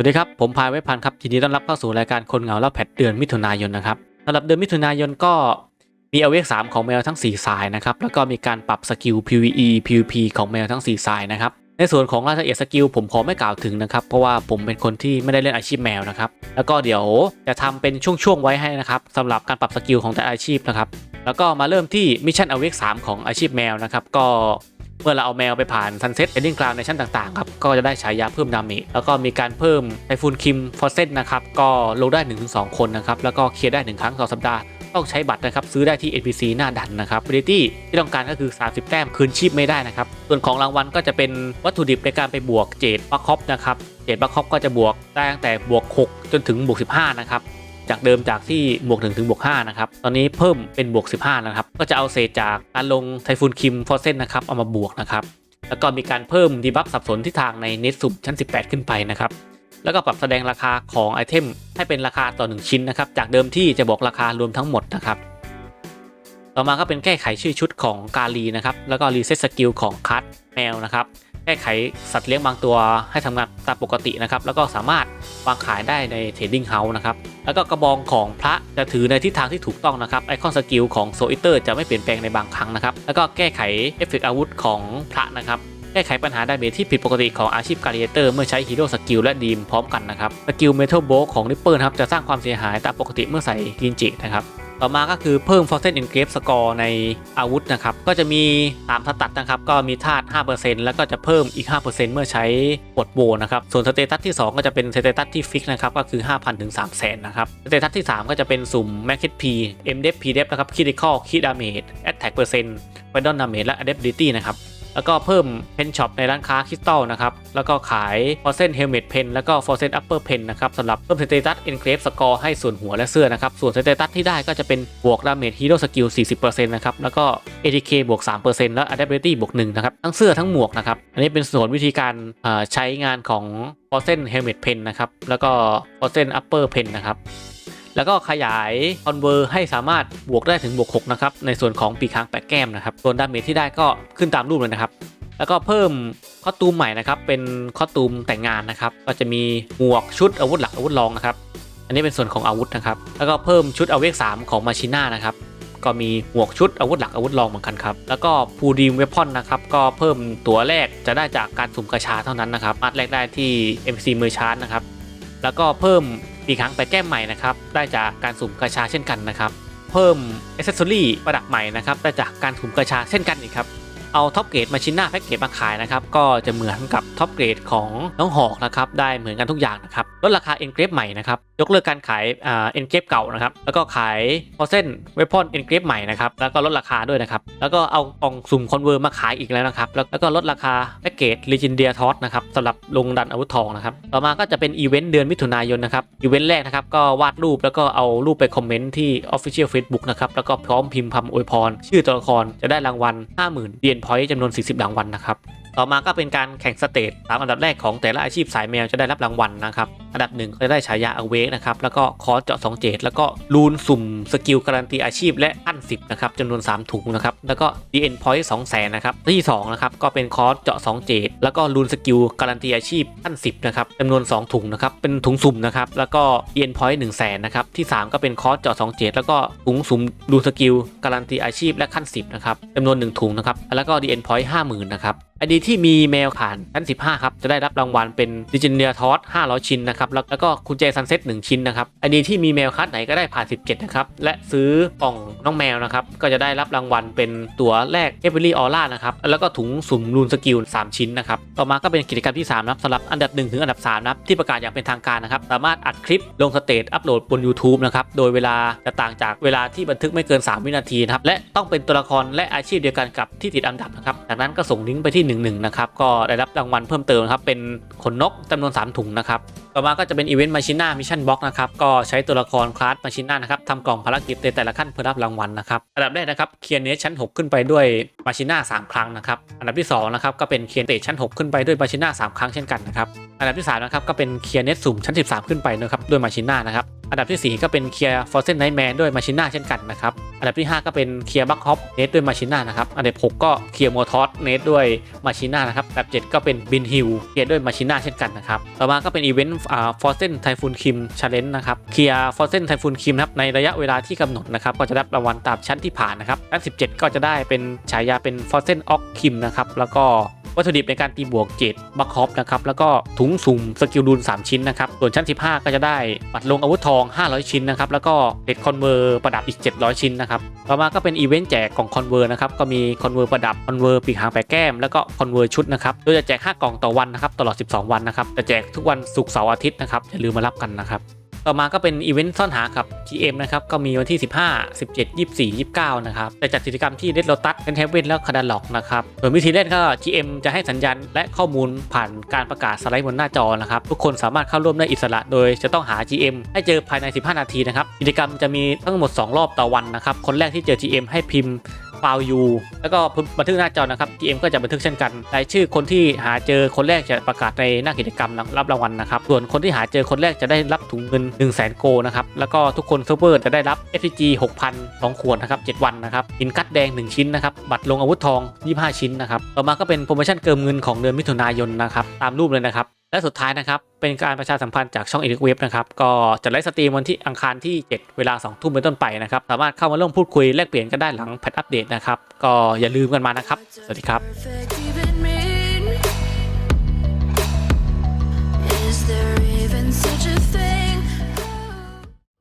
สวัสดีครับ ผมพายไว้พันครับยินดีต้อนรับเข้าสู่รายการคนเหงาและแพทเดือนมิถุนายนนะครับสำหรับเดือนมิถุนายนก็มีเอาเวกสามของแมวทั้ง 4 สายนะครับ แล้วก็มีการปรับสกิล PVE PVP ของแมวทั้ง 4 สายนะครับ ในส่วนของรายละเอียดสกิลผมขอไม่กล่าวถึงนะครับ เพราะว่าผมเป็นคนที่ไม่ได้เล่นอาชีพแมวนะครับ แล้วก็เดี๋ยวจะทำเป็นช่วงๆไว้ให้นะครับสำหรับการปรับสกิลของแต่อาชีพนะครับ แล้วก็มาเริ่มที่มิชชั่นเอาเวกสามของอาชีพแมวนะครับ ก็ เมื่อเราเอาแมวไปผ่านซันเซ็ตเอ d ดิ้งกราวในชั้นต่างๆครับก็จะได้ฉายาเพิ่มดาเมจแล้วก็มีการเพิ่มไทฟูนคิมฟอสเซนนะครับก็ลงได้ 1-2 คนนะครับแล้วก็เคลียร์ได้ 1 ครั้งต่อสัปดาห์ต้องใช้บัตรนะครับซื้อได้ที่ NPC หน้าดันนะครับ a b i l i t y ที่ต้องการก็คือ 30 แต้มคืนชีพไม่ได้นะครับ ส่วนของรางวัลก็จะเป็นวัตถุดิบในการไปบวกเจดบัคคอปนะครับ เจดบัคคอปก็จะบวกได้ตั้งแต่บวก 6 จนถึงบวก 15 นะครับ จากเดิมจากที่บวก1ถึงบวก5นะครับ ตอนนี้เพิ่มเป็นบวก 15 นะครับ ก็จะเอาเศษจากการลงไทฟูนคิมฟอสเซนนะครับ เอามาบวกนะครับ แล้วก็มีการเพิ่มดีบัฟสับสนทิศทางในเน็ตสุบชั้น 18 ขึ้นไปนะครับ แล้วก็ปรับแสดงราคาของไอเทมให้เป็นราคาต่อ 1 ชิ้นนะครับ จากเดิมที่จะบอกราคารวมทั้งหมดนะครับ ต่อมาก็เป็นแก้ไขชื่อชุดของกาลีนะครับ แล้วก็รีเซ็ตสกิลของคัตแมวนะครับ แก้ไขสัตว์เลี้ยงบางตัวให้ทำงานตามปกตินะครับ แล้วก็สามารถวางขายได้ในเทรดดิ้งเฮาส์นะครับ แล้วก็กระบองของพระจะถือในทิศทางที่ถูกต้องนะครับ ไอคอนสกิลของโซอิเตอร์จะไม่เปลี่ยนแปลงในบางครั้งนะครับ แล้วก็แก้ไขเอฟเฟกต์อาวุธของพระนะครับแก้ไขปัญหาดาเมจที่ผิดปกติของอาชีพการิเตอร์เมื่อใช้ฮีโร่สกิลและดีมพร้อมกันนะครับ สกิลเมทัลโบของริปเปอร์นะครับจะสร้างความเสียหายตามปกติเมื่อใส่กินจินะครับ ต่อมาก็คือเพิ่ม f o r c e n Engrave Score ในอาวุธนะครับ ก็จะมีตามสตัดนะครับ ก็มีธาตุ 5%แล้วก็จะเพิ่มอีก 5%เมื่อใช้กดโบนะครับ ส่วนสเตตัสที่ 2 ก็จะเป็นสเตตัสที่ฟิกนะครับ ก็คือ 5,000 ถึง 300,000 นะครับ สเตตัสที่ 3 ก็จะเป็นสุ่ม Max HP MDEF PDEF นะครับ Critical Hit Damage Attack Percent f i d a l Damage และ Adaptability นะครับ แล้วก็เพิ่มเพนช็อปในร้านค้าคริสตัลนะครับ แล้วก็ขาย f o r c e n Helmet Pen แล้วก็ f o r c e n Upper Pen นนะครับสำหรับเพิ่มสเตตัส Enclave Score ให้ส่วนหัวและเสื้อนะครับ ส่วนสเตตัสที่ได้ก็จะเป็นบวก Damage Hero Skill 40%นะครับ แล้วก็ ATK บวก3%แล้ว Adaptability บวก1นะครับ ทั้งเสื้อทั้งหมวกนะครับ อันนี้เป็นส่วนวิธีการใช้งานของ f o r c e n Helmet Pen นะครับ แล้วก็ f o r c e n Upper Pen นะครับ แล้วก็ขยายคอนเวอร์ให้สามารถบวกได้ถึงบวก6นะครับในส่วนของปีกค้างแปะแก้มนะครับส่วนดาเมจที่ได้ก็ขึ้นตามรูปเลยนะครับแล้วก็เพิ่มคอตูมใหม่นะครับเป็นคอตูมแต่งงานนะครับก็จะมีหมวกชุดอาวุธหลักอาวุธรองนะครับอันนี้เป็นส่วนของอาวุธนะครับแล้วก็เพิ่มชุดอาเวก3ของมาชิน่านะครับก็มีหมวกชุดอาวุธหลักอาวุธรองเหมือนกันครับแล้วก็พูดีมเวพอนนะครับก็เพิ่มตัวแรกจะได้จากการสุ่มกระชาเท่านั้นนะครับมาดแรกได้ที่ MC มือชาร์จนะครับแล้วก็เพิ่ม อีกครั้งไปแก้มใหม่นะครับได้จากการสุ่มกระชาเช่นกันนะครับเพิ่มอ c เซสซอรี่ประดับใหม่นะครับได้จากการสุ่มกระชาเช่นกันอีกครับเอาท็อปเกรดมาชินหน้าแพ็กเกจมาขายนะครับก็จะเหมือนกับท็อปเกรดของน้องหอกนะครับได้เหมือนกันทุกอย่างนะครับลดราคาเอ็นเกรฟใหม่นะครับ ยกเลิกการขายเอ็นเกฟเก่านะครับ แล้วก็ขายพอเส้นเวพอนเอ็นเกฟใหม่นะครับ แล้วก็ลดราคาด้วยนะครับ แล้วก็เอากล่องสุ่มคอนเวอร์มาขายอีกแล้วนะครับแล้วแล้วก็ลดราคาแพ็กเกจลิจินเดียทอสนะครับสำหรับลงดันอาวุธทองนะครับ ต่อมาก็จะเป็นอีเวนต์เดือนมิถุนายนนะครับ อีเวนต์แรกนะครับ ก็วาดรูปแล้วก็เอารูปไปคอมเมนต์ที่ Official Facebook นะครับ แล้วก็พร้อมพิมพ์คำอวยพร ชื่อตัวละครจะได้รางวัล 50,000เดียนพอยต์จำนวน 40รางวัลนะครับ ต่อมาก็เป็นการแข่งสเตจตามอันดับแรกของแต่ละอาชีพสายแมวจะได้รับรางวัลนะครับอันดับหนึ่งก็จะได้ฉายาอเวกนะครับ แล้วก็คอร์สเจาะ2เจดแล้วก็รูนสุ่มสกิลการันตีอาชีพและขั้น10นะครับจำนวน 3 ถุงนะครับ แล้วก็ DN Point 2แสนนะครับที่2นะครับก็เป็นคอร์สเจาะ2เจดแล้วก็รูนสกิลการันตีอาชีพขั้น10นะครับจำนวน 2 ถุงนะครับเป็นถุงสุ่มนะครับแล้วก็ DN Point 1แสนนะครับที่ 3 ก็เป็นคอร์สเจาะ2เจดแล้วก็ถุงสุ่มรูนสกิลการันตีอาชีพและขั้น10นะครับจำนวน 1 ถุงนะครับแล้วก็ DN Point 50,000นะครับ ไอดีที่มีแมวผ่านชั้น 15 ครับ จะได้รับรางวัลเป็นดิจิเนียทอส500 ชิ้นนะครับ แล้วก็คุณเจซันเซ็ต1ชิ้นนะครับไอดีที่มีแมวคัดไหนก็ได้ผ่าน 17 นะครับ และซื้อกล่องน้องแมวนะครับ ก็จะได้รับรางวัลเป็นตั๋วแรกเอเวอรี่ออร่านะครับ แล้วก็ถุงสุ่มรูนสกิล 3 ชิ้นนะครับ ต่อมาก็เป็นกิจกรรมที่3นะครับสำหรับอันดับ 1 ถึงอันดับ3นะครับที่ประกาศอย่างเป็นทางการนะครับสามารถอัดคลิปลงสเตจอัปโหลดบน YouTube นะครับโดยเวลาจะต่างจากเวลาที่บันทึกไม่เกิน 3 วินาทีนะครับและต้องเป็นตัวละครและอาชีพเดียวกันกับที่ติดอันดับนะครับจากนั้นก็ส่งลิงก์ไปที่11นะครับก็ได้รับรางวัลเพิ่มเติมครับเป็นขนนกจำนวน 3 ถุงนะครับต่อมาก็จะเป็นอีเวนต์มาชิน่ามิชชั่นบ็อกนะครับก็ใช้ตัวละครคลาสมาชิน่านะครับทำกล่องภารกิจในแต่ละขั้นเพื่อรับรางวัลนะครับอันดับแรกนะครับเคียร์เนสชั้น 6 ขึ้นไปด้วยมาชิน่า3 ครั้งนะครับอันดับที่2นะครับก็เป็นเคียร์เตชั้น 6 ขึ้นไปด้วยมาชิน่า3 ครั้งเช่นกันนะครับอันดับที่3นะครับก็เป็นเคียร์เนสสุ่มชั้น 13 ขึ้นไปนะครับด้วยมาชิน่านะครับ อันดับทีสี่ 4 ก็เป็นเคลียร์ฟอร์เซนไนท์แมนด้วยมาชิน่าเช่นกันนะครับ อันดับที่ 5 ก็เป็นเคลียร์บัคฮอปเนทด้วยมาชิน่านะครับ อันดับ 6 ก็เคลียร์โมทอสเนทด้วยมาชิน่านะครับ อันดับ 7 ก็เป็นบินฮิลเคลียร์ด้วยมาชิน่าเช่นกันนะครับ ต่อมาก็เป็นอีเวนต์ฟอร์เซนไทฟูนคิมชาเลนจ์นะครับ เคลียร์ฟอร์เซนไทฟูนคิมครับในระยะเวลาที่กำหนดนะครับ ก็จะได้รางวัลตามชั้นที่ผ่านนะครับชั้น17 ก็จะได้เป็นฉายาเป็นฟอร์เซนออกคิมนะครับ แล้วก็ วัตถุดิบในการตีบวกเจ็ดบัคฮอปนะครับแล้วก็ถุงสุ่มสกิลดูน 3 ชิ้นนะครับส่วนชั้น 15 ก็จะได้บัตรลงอาวุธทอง 500 ชิ้นนะครับแล้วก็เด็ดคอนเวอร์ประดับอีก 700 ชิ้นนะครับต่อมาก็เป็นอีเวนต์แจกกล่องคอนเวอร์นะครับก็มีคอนเวอร์ประดับคอนเวอร์ปีกหางแปะแก้มแล้วก็คอนเวอร์ชุดนะครับโดยจะแจก 5 กล่องต่อวันนะครับตลอด 12 วันนะครับจะแจกทุกวันศุกร์เสาร์อาทิตย์นะครับอย่าลืมมารับกันนะครับ ต่อมาก็เป็นอีเวนต์ซ่อนหากับ GM นะครับ ก็มีวันที่ 15 17 24 29 นะครับ แต่จัดกิจกรรมที่ Red Lotus เป็นเทเวนแล้วคาดาล็อกนะครับ ส่วนวิธีเล่นก็ GM จะให้สัญญาณและข้อมูลผ่านการประกาศสไลด์บนหน้าจอนะครับ ทุกคนสามารถเข้าร่วมได้อิสระ โดยจะต้องหา GM ให้เจอภายใน 15 นาทีนะครับ กิจกรรมจะมีทั้งหมด 2 รอบต่อวันนะครับ คนแรกที่เจอ GM ให้พิมพ์ ฟาวยูแล้วก็บันทึกหน้าจอนะครับ GM ก็จะบันทึกเช่นกันรายชื่อคนที่หาเจอคนแรกจะประกาศในหน้ากิจกรรมรับรางวัลนะครับ ส่วนคนที่หาเจอคนแรกจะได้รับถุงเงิน 1 0 0 0 0แสนโกนะครับ แล้วก็ทุกคนเซิร์ฟเวอร์จะได้รับ FPG 6,000 2 ขวดนะครับ 7 วันนะครับหินกัดแดง 1 ชิ้นนะครับ บัตรลงอาวุธทอง 25 ชิ้นนะครับ ต่อมาก็เป็นโปรโมชั่นเกิมเงินของเดือนมิถุนายนนะครับ ตามรูปเลยนะครับ และสุดท้ายนะครับ เป็นการประชาสัมพันธ์จากช่องอีลิกเว็บนะครับ ก็จะไลฟ์สตรีมวันที่อังคารที่ 7 เวลา 2 ทุ่มเป็นต้นไปนะครับ สามารถเข้ามาร่วมพูดคุยแลกเปลี่ยนกันได้หลังแพทอัปเดตนะครับ ก็อย่าลืมกันมานะครับ สวัสดีครับ Is there even such a thing?